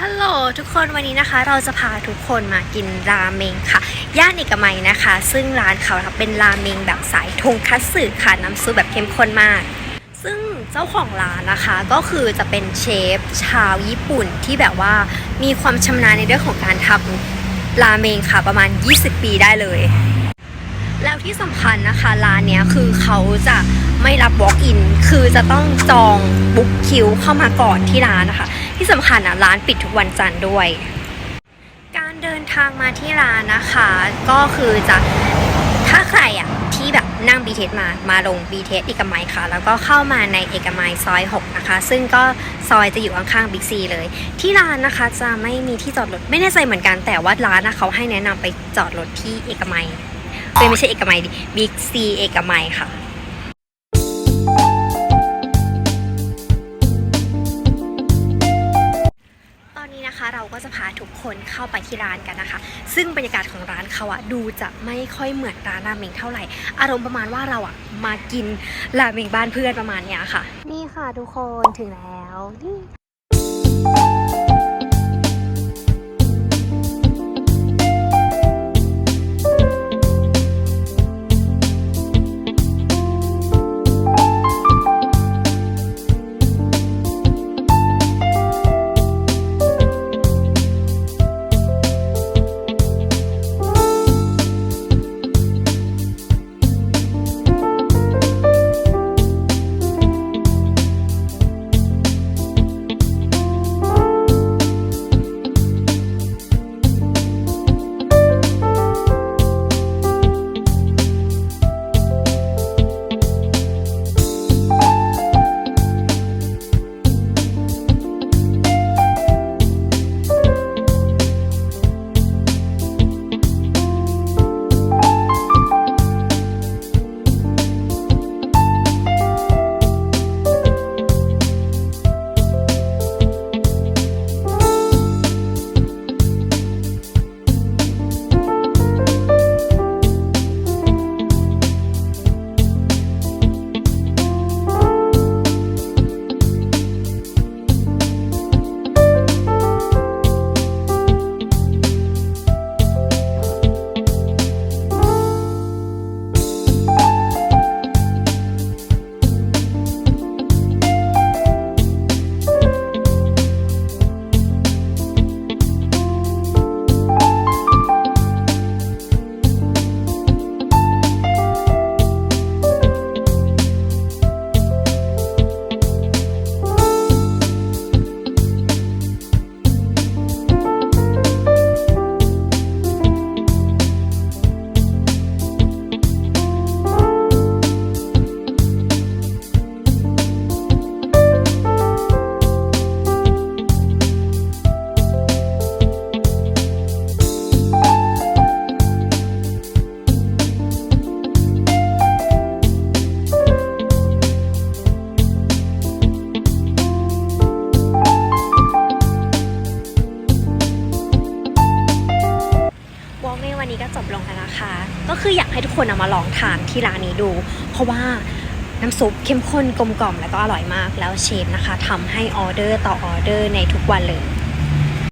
ฮัลโหลทุกคนวันนี้นะคะ เราจะพาทุกคนมากินราเมงค่ะ ย่านเอกมัยนะคะ ซึ่งร้านเขาเป็นราเมงแบบสายทงคัตสึค่ะน้ำซุปแบบเข้มข้นมาก ซึ่งเจ้าของร้านนะคะก็คือจะเป็นเชฟชาวญี่ปุ่นที่แบบว่ามีความชำนาญในเรื่องของการทำราเมงค่ะประมาณ 20 ปีได้เลย แล้วที่สำคัญนะคะร้านเนี้ยคือเขาจะไม่รับ walk in คือจะต้องจองบุ๊กคิวเข้ามาก่อนที่ร้านนะคะ ที่สำคัญอะร้านปิดทุกวันจันทร์ด้วย การเดินทางมาที่ร้านนะคะ ก็คือจะถ้าใครอะที่แบบนั่ง BTS มา มาลง BTS เอกมัยค่ะ แล้วก็เข้ามาในเอกมัยซอย 6 นะคะ ซึ่งก็ซอยจะอยู่ข้างๆบิ๊กซีเลย ที่ร้านนะคะจะไม่มีที่จอดรถ ไม่แน่ใจเหมือนกัน แต่ว่าร้านนะเขาให้แนะนำไปจอดรถที่เอกมัย ไม่ใช่เอกมัยดิบิ๊กซีเอกมัยค่ะตอนนี้นะคะเราก็จะพาทุกคนเข้าไปที่ร้านกันนะคะ ซึ่งบรรยากาศของร้านเขาอะดูจะไม่ค่อยเหมือนร้านราเมงเท่าไหร่ อารมณ์ประมาณว่าเราอะมากินราเมงบ้านเพื่อนประมาณเนี้ยค่ะ นี่ค่ะทุกคนถึงแล้วนี่ วันนี้ก็จบลงแล้วนะคะ ก็คืออยากให้ทุกคนเอามาลองทานที่ร้านนี้ดู เพราะว่าน้ำซุปเข้มข้นกลมกล่อมแล้วก็อร่อยมากแล้วเชฟนะคะทำให้ออเดอร์ต่อออเดอร์ในทุกวันเลย